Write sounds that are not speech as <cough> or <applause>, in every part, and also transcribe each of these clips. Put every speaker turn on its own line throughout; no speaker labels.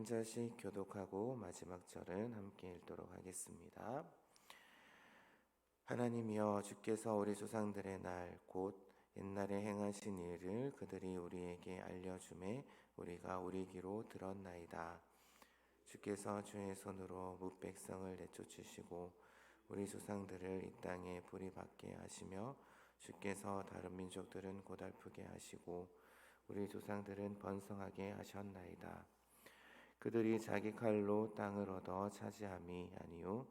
한 절씩 교독하고 마지막 절은 함께 읽도록 하겠습니다. 하나님이여 주께서 우리 조상들의 날 곧 옛날에 행하신 일을 그들이 우리에게 알려주매 우리가 우리 귀로 들었나이다. 주께서 주의 손으로 뭇백성을 내쫓으시고 우리 조상들을 이 땅에 뿌리박게 하시며 주께서 다른 민족들은 고달프게 하시고 우리 조상들은 번성하게 하셨나이다. 그들이 자기 칼로 땅을 얻어 차지함이 아니요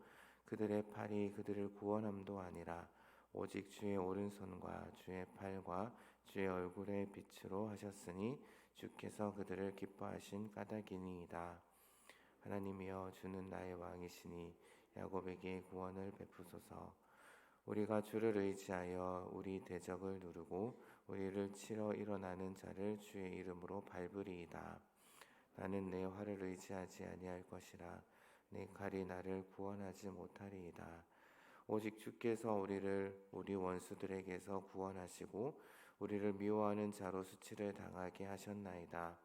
그들의 팔이 그들을 구원함도 아니라 오직 주의 오른손과 주의 팔과 주의 얼굴의 빛으로 하셨으니 주께서 그들을 기뻐하신 까닭이니이다. 하나님이여 주는 나의 왕이시니 야곱에게 구원을 베푸소서. 우리가 주를 의지하여 우리 대적을 누르고 우리를 치러 일어나는 자를 주의 이름으로 밟으리이다. 나는 내 활을 의지하지 아니할 것이라 내 칼이 나를 구원하지 못하리이다. 오직 주께서 우리를 우리 원수들에게서 구원하시고 우리를 미워하는 자로 수치를 당하게 하셨나이다.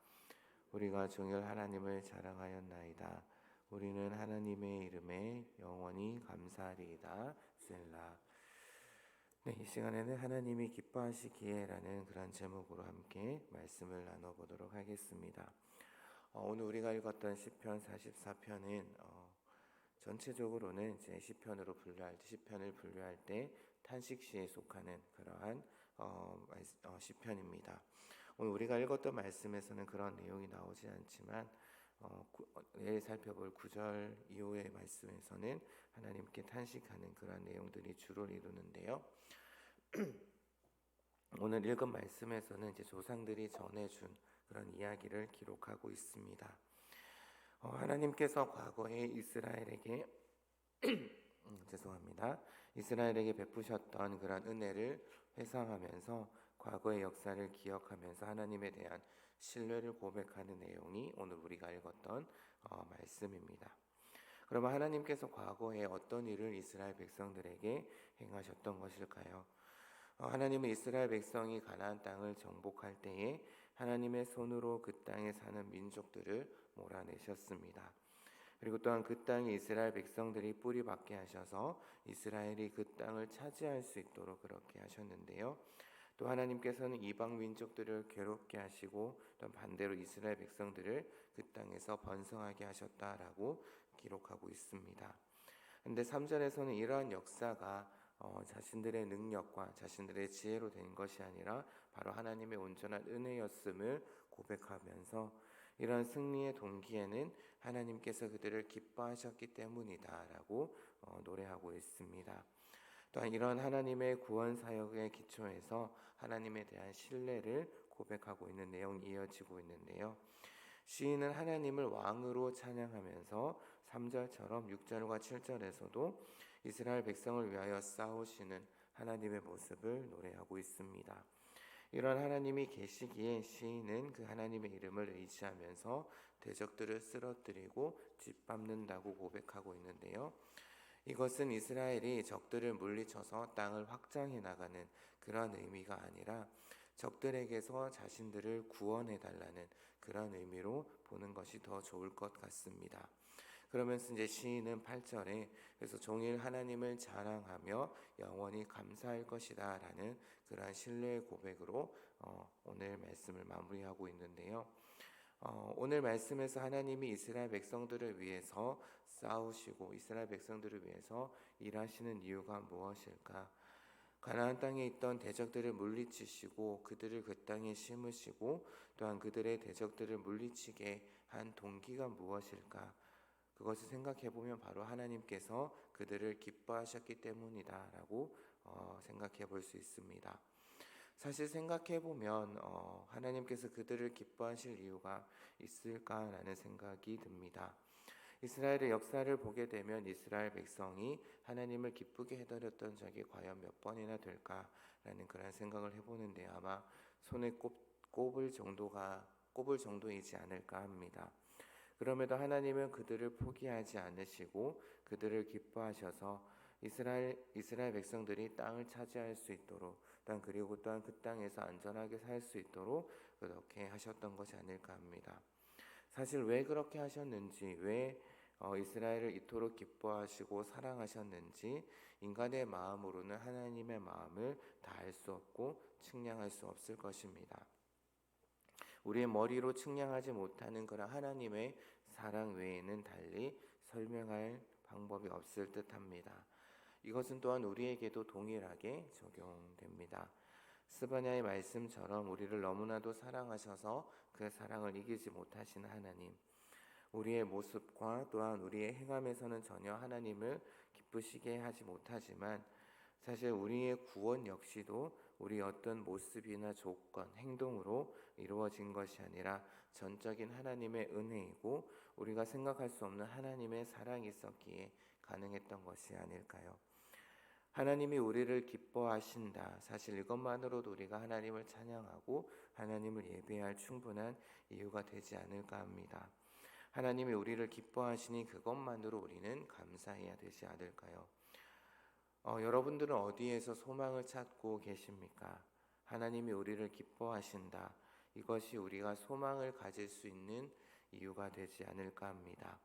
우리가 종일 하나님을 자랑하였나이다. 우리는 하나님의 이름에 영원히 감사하리이다. 셀라. 네, 이 시간에는 하나님이 기뻐하시기에라는 그런 제목으로 함께 말씀을 나눠보도록 하겠습니다. 어, 오늘 우리가 읽었던 시편 44편은 어, 전체적으로는 이제 시편으로 분류할 때 시편을 분류할 때 탄식시에 속하는 그러한 어, 어, 시편입니다. 오늘 우리가 읽었던 말씀에서는 그런 내용이 나오지 않지만 어, 내일 살펴볼 구절 이후의 말씀에서는 하나님께 탄식하는 그런 내용들이 주를 이루는데요. <clears throat> 오늘 읽은 말씀에서는 이제 조상들이 전해준 그런 이야기를 기록하고 있습니다. 어, 하나님께서 과거에 이스라엘에게 음, <clears throat> 죄송합니다. 이스라엘에게 베푸셨던 그런 은혜를 회상하면서 과거의 역사를 기억하면서 하나님에 대한 신뢰를 고백하는 내용이 오늘 우리가 읽었던 어, 말씀입니다. 그러면 하나님께서 과거에 어떤 일을 이스라엘 백성들에게 행하셨던 것일까요? 어, 하나님은 이스라엘 백성이 가나안 땅을 정복할 때에 하나님의 손으로 그 땅에 사는 민족들을 몰아내셨습니다. 그리고 또한 그 땅에 이스라엘 백성들이 뿌리 박게 하셔서 이스라엘이 그 땅을 차지할 수 있도록 그렇게 하셨는데요. 또 하나님께서는 이방 민족들을 괴롭게 하시고 또 반대로 이스라엘 백성들을 그 땅에서 번성하게 하셨다라고 기록하고 있습니다. 근데 3절에서는 이러한 역사가 어, 자신들의 능력과 자신들의 지혜로 된 것이 아니라 바로 하나님의 온전한 은혜였음을 고백하면서 이러한 승리의 동기에는 하나님께서 그들을 기뻐하셨기 때문이다라고 어, 노래하고 있습니다. 또한 이런 하나님의 구원 사역의 기초에서 하나님에 대한 신뢰를 고백하고 있는 내용이 이어지고 있는데요. 시인은 하나님을 왕으로 찬양하면서 3절처럼 6절과 7절에서도 이스라엘 백성을 위하여 싸우시는 하나님의 모습을 노래하고 있습니다. 이런 하나님이 계시기에 시인은 그 하나님의 이름을 의지하면서 대적들을 쓰러뜨리고 짓밟는다고 고백하고 있는데요. 이것은 이스라엘이 적들을 물리쳐서 땅을 확장해 나가는 그런 의미가 아니라 적들에게서 자신들을 구원해 달라는 그런 의미로 보는 것이 더 좋을 것 같습니다. 그러면서 이제 시인은 8절에 그래서 종일 하나님을 자랑하며 영원히 감사할 것이다 라는 그러한 신뢰의 고백으로 어, 오늘 말씀을 마무리하고 있는데요. 어, 오늘 말씀에서 하나님이 이스라엘 백성들을 위해서 싸우시고 이스라엘 백성들을 위해서 일하시는 이유가 무엇일까? 가나안 땅에 있던 대적들을 물리치시고 그들을 그 땅에 심으시고 또한 그들의 대적들을 물리치게 한 동기가 무엇일까? 그것을 생각해 보면 바로 하나님께서 그들을 기뻐하셨기 때문이다라고 어, 생각해 볼 수 있습니다. 사실 생각해 보면 어, 하나님께서 그들을 기뻐하실 이유가 있을까라는 생각이 듭니다. 이스라엘의 역사를 보게 되면 이스라엘 백성이 하나님을 기쁘게 해드렸던 적이 과연 몇 번이나 될까라는 그런 생각을 해보는데 아마 손에 꼽, 꼽을 정도가 꼽을 정도이지 않을까 합니다. 그럼에도 하나님은 그들을 포기하지 않으시고 그들을 기뻐하셔서 이스라엘 이스라엘 백성들이 땅을 차지할 수 있도록 또한 그리고 또한 그 땅에서 안전하게 살 수 있도록 그렇게 하셨던 것이 아닐까 합니다. 사실 왜 그렇게 하셨는지, 왜 어, 이스라엘을 이토록 기뻐하시고 사랑하셨는지 인간의 마음으로는 하나님의 마음을 다 알 수 없고 측량할 수 없을 것입니다. 우리의 머리로 측량하지 못하는 그런 하나님의 사랑 외에는 달리 설명할 방법이 없을 듯합니다. 이것은 또한 우리에게도 동일하게 적용됩니다. 스바냐의 말씀처럼 우리를 너무나도 사랑하셔서 그 사랑을 이기지 못하시는 하나님, 우리의 모습과 또한 우리의 행함에서는 전혀 하나님을 기쁘시게 하지 못하지만 사실 우리의 구원 역시도 우리 어떤 모습이나 조건, 행동으로 이루어진 것이 아니라 전적인 하나님의 은혜이고 우리가 생각할 수 없는 하나님의 사랑이 있었기에 가능했던 것이 아닐까요? 하나님이 우리를 기뻐하신다. 사실 이것만으로도 우리가 하나님을 찬양하고 하나님을 예배할 충분한 이유가 되지 않을까 합니다. 하나님이 우리를 기뻐하시니 그것만으로 우리는 감사해야 되지 않을까요? 어, 여러분들은 어디에서 소망을 찾고 계십니까? 하나님이 우리를 기뻐하신다. 이것이 우리가 소망을 가질 수 있는 이유가 되지 않을까 합니다.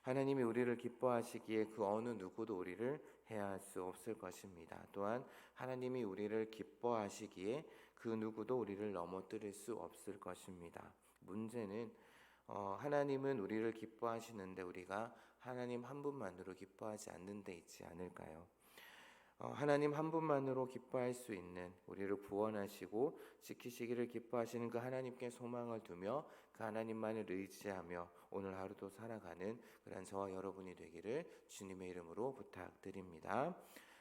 하나님이 우리를 기뻐하시기에 그 어느 누구도 우리를 해할 수 없을 것입니다. 또한 하나님이 우리를 기뻐하시기에 그 누구도 우리를 넘어뜨릴 수 없을 것입니다. 문제는 어, 하나님은 우리를 기뻐하시는데 우리가 하나님 한 분만으로 기뻐하지 않는 데 있지 않을까요? 어, 하나님 한 분만으로 기뻐할 수 있는 우리를 구원하시고 지키시기를 기뻐하시는 그 하나님께 소망을 두며 그 하나님만을 의지하며 오늘 하루도 살아가는 그런 저와 여러분이 되기를 주님의 이름으로 부탁드립니다.